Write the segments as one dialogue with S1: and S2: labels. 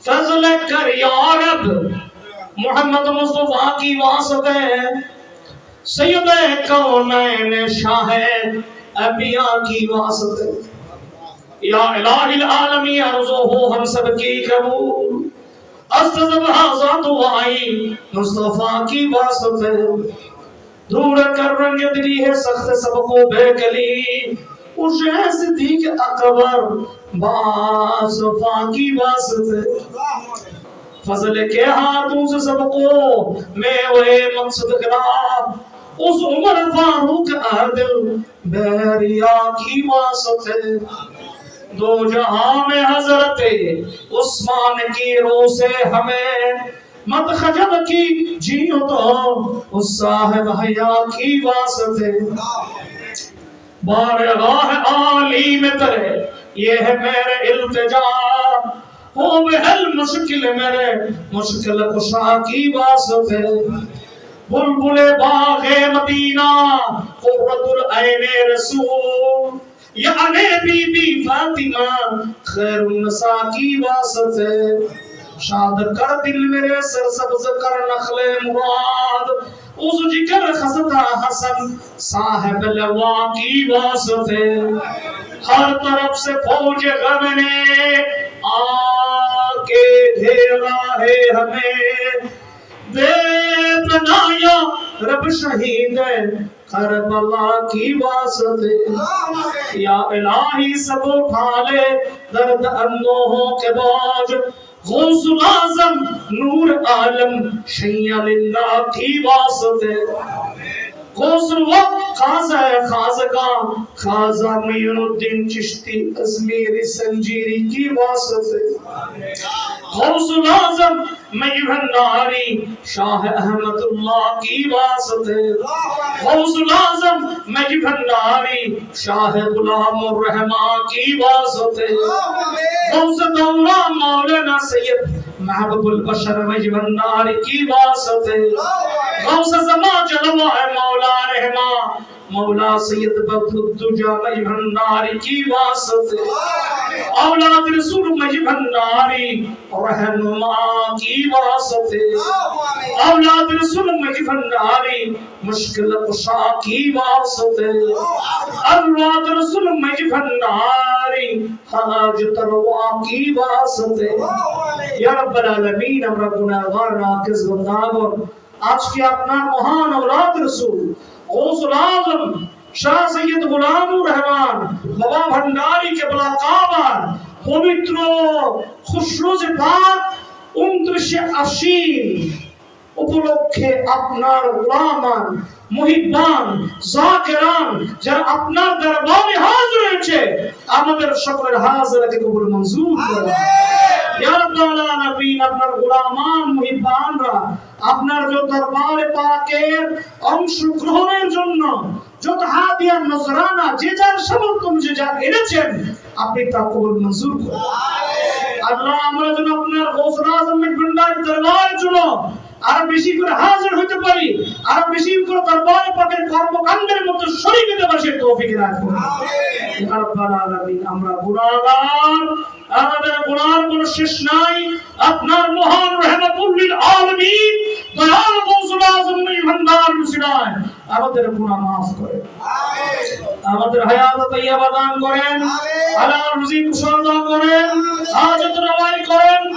S1: فضل کر یا رب، محمد مصطفیٰ کی واسطے سید کونین شاہ انبیاء کی واسطے؟ یا الہ العالمی عرضو ہو ہم سب کی قبول استذب و آئی مصطفیٰ کی واسطے۔ دور کر رنگ دلی ہے، سخت سب کو بے کلی۔ اٹھے صدیق اکبر باصفا کی واسطے فضل کے ہاتھوں سے سب کو میں وہ مقصد کرا اس عمر فاروق عادل بہریا کی واسطے دو جہاں میں حضرت عثمان کی رو سے ہمیں مت خجب کی جیو تو اس صاحب حیاء کی واسطے بارگاہ عالی میں ترے، یہ ہے میرے التجا۔ خوب ہے مشکل میرے، مشکل کشا کی واسطے۔ بلبل باغ مدینہ، قرۃ العین رسول۔ یعنی بی بی فاطمہ، خیر النساء کی واسطے۔ شاد کر دل میرے سرسبز کر نخل مراد۔ اس جکر جی خستا حسن، صاحب لوا کی واسطے۔ ہر طرف سے فوج غم نے آکے دھیرا ہے ہمیں۔ بے پنایا رب شہید ہے کربلا کی واسطے۔ یا الہی سب اٹھا لے، درد اندوہوں کے باج গৌসুল আজম নূর আলম সৈয়ালিল্লাহ কি বাসতে غوث وقت خاصہ ہے خاصہ کام خاصہ میر الدین چشتی از میری سنجیری کی واسط ہے غوث العظم میہ ناری شاہ احمد اللہ کی واسط ہے غوث العظم میہ ناری شاہ غلام الرحمہ کی واسط ہے غوث دولا مولانا سید محبوب البشر مجمنار کی واسط ہے غوث زمان جلوہ مولا رحمہ مولا سید بطل دجا مجمنار کی واسط ہے اولاد رسول مجمناری رحمہ کی واسط ہے اولاد رسول مجمناری مشکل قشا کی واسط ہے اولاد رسول مجمناری خلاج تروا کی واسط واسطے ইয়া রাব্বাল আজকে আপনার মহান উপলক্ষে আপনার গোলামান যারা আপনার দরবারে হাজির হয়েছে, আমাদের সকলের হাজিরাকে কবুল মঞ্জুর আপনার গোলামান মুহিব্বানরা আপনার যে দরবারে পাকের অংশগ্রহণের জন্য যত হাদিয়া নজরানা যে যার সামর্থ্য অনুযায়ী যা এনেছেন আপনি তা কবুল মঞ্জুর করুন। আল্লাহ আমরা যেন আপনার ভান্ডারের দরবারের জন্য আরও বেশি করে হাজির হতে পারি আরও বেশি করে দরবারে পাকের কর্মকাণ্ডের মধ্যে শরীক হতে পারি সে তৌফিক আলামিন আমরা গুনাহগার আমাদের গুনার কোনো শেষ নাই। আপনার মহান রহমতুল লিল আলামিন দয়াল গৌসুল আজমের ভান্ডার মুসিরায় আমাদের গুনাহ মাফ করে আমাদের হায়াত তৈয়বা দান করেন। হালাল রুজি কুশল দান করেন হাজত রওয়াই করেন।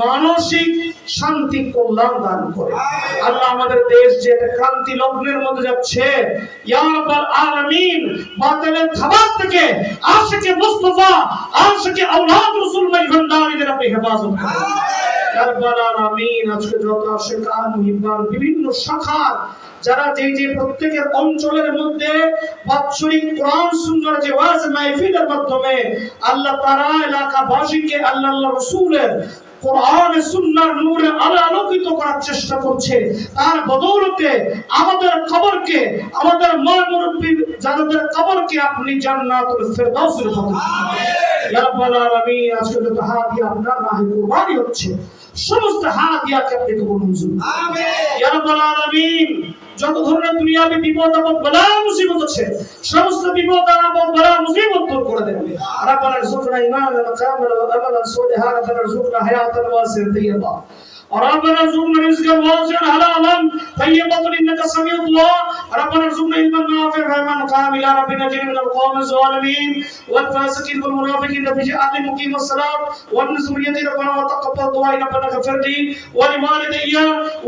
S1: মানসিক শান্তি কল্যাণ দান করে। আল্লাহ আমাদের দেশ যে একটা ক্রান্তি লগ্নের মধ্যে যাচ্ছে আলামিন বাতিলের খাবার থেকে আশিকে মুস্তাফা আশিকে আওলাদ রাসূল মাই ভান্ডারীদের আপনি হেফাজত করেন। রাব্বাল আজকে যত আশিকান মুহিব্বান বিভিন্ন শাখার যারা যে যে প্রত্যেকের অঞ্চলের মধ্যে বাৎসরিক কোরআন সুন্দর যে ওয়াজ মাহফিলের মাধ্যমে আল্লাহ তারা এলাকাবাসীকে আল্লাহ রসুলের কোরআন সুন্নাহর নূরে আলো আলোকিত করার চেষ্টা করছে। তার বদৌলতে আমাদের কবরকে আমাদের মা মুরব্বী যাদের কবরকে আপনি জান্নাতুল ফেরদাউসের ইয়া রাব্বাল আলামিন আজকে যত হাদিয়া আপনার রাহে কুরবানি হচ্ছে সমস্ত হাদিয়াকে আপনি কবুল মঞ্জুর ইয়া রাব্বাল আলামিন যত ধরনের দুনিয়াবি বিপদ আপদ বলা মুসিবত আছে সমস্ত বিপদ আপদ বলা মুসিবত দূর করে দেন ربنا ارزقنا ايمانا كاملا واملا صالحا ربنا ارزقنا حياه واسعه طيبه ربنا ارزقنا رزقا واسعا حلالا طيبا انك سميع الدعاء ربنا ارزقنا علما نافعا وعلما كاملا ربنا نجنا من القوم الظالمين والفاسقين والمنافقين بجهاد مقيم الصلاه ومن ذريتي ربنا وتقبل دعائي ربنا اغفر لي ولوالدي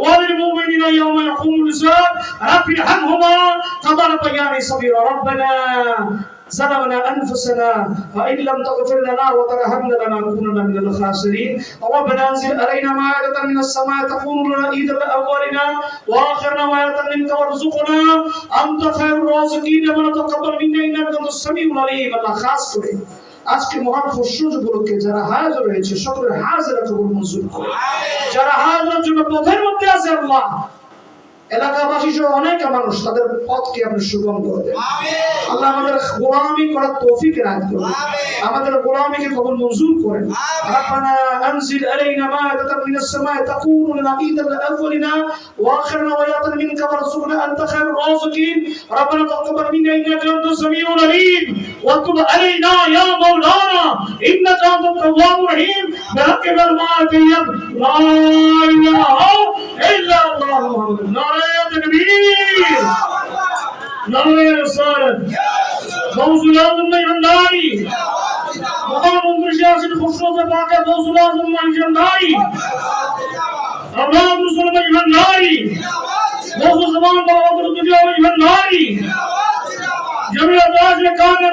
S1: وللمؤمنين يوم يقوم الحساب رب ارحمهما كما ربياني صغيرا ربنا ظلمنا انفسنا فان لم تغفر لنا وترحمنا لنكونن من الخاسرين ربنا انزل علينا مائدة من السماء تكون لنا عيدا لاولنا واخرنا مائدة منك وارزقنا انت خير الرازقين وتقبل منا انك انت السميع العليم الله خاص করে আজকে মহান খুশরুজ উপলক্ষে যারা হাজার রয়েছে সকলের হাজারা কবুল মঞ্জুর করে যারা হাজারের জন্য পথের মধ্যে আছে আল্লাহ এলাকাবাসী সহ অনেক মানুষ তাদের পথকে আপনি সুগম করে দেন আল্লাহ আমাদের গোলামি করার তৌফিক রাত করুন আমাদের গোলামিকে কবুল মঞ্জুর করেন ربنا انزل علينا مائدة من السماء تكون لنا عيدا لاولنا واخرنا وياة منك وارزقنا انت خير الرازقين ربنا تقبل منا انك انت السميع العليم وتب علينا يا مولانا انك انت التواب الرحيم بحق كلمات لا اله নারায়ণ তকবীর নারায়ণ সালাত গৌসুল আজম ইরানদারি প্রধানমন্ত্রী শাসিত খুশরত পাকা গৌসুল আজম ইরানদারি আল্লাহ মুসলমান ইরানদারি গৌসুল জামান বাহাদুর দুনিয়া ইরানদারি জমিয়ত আজম কানা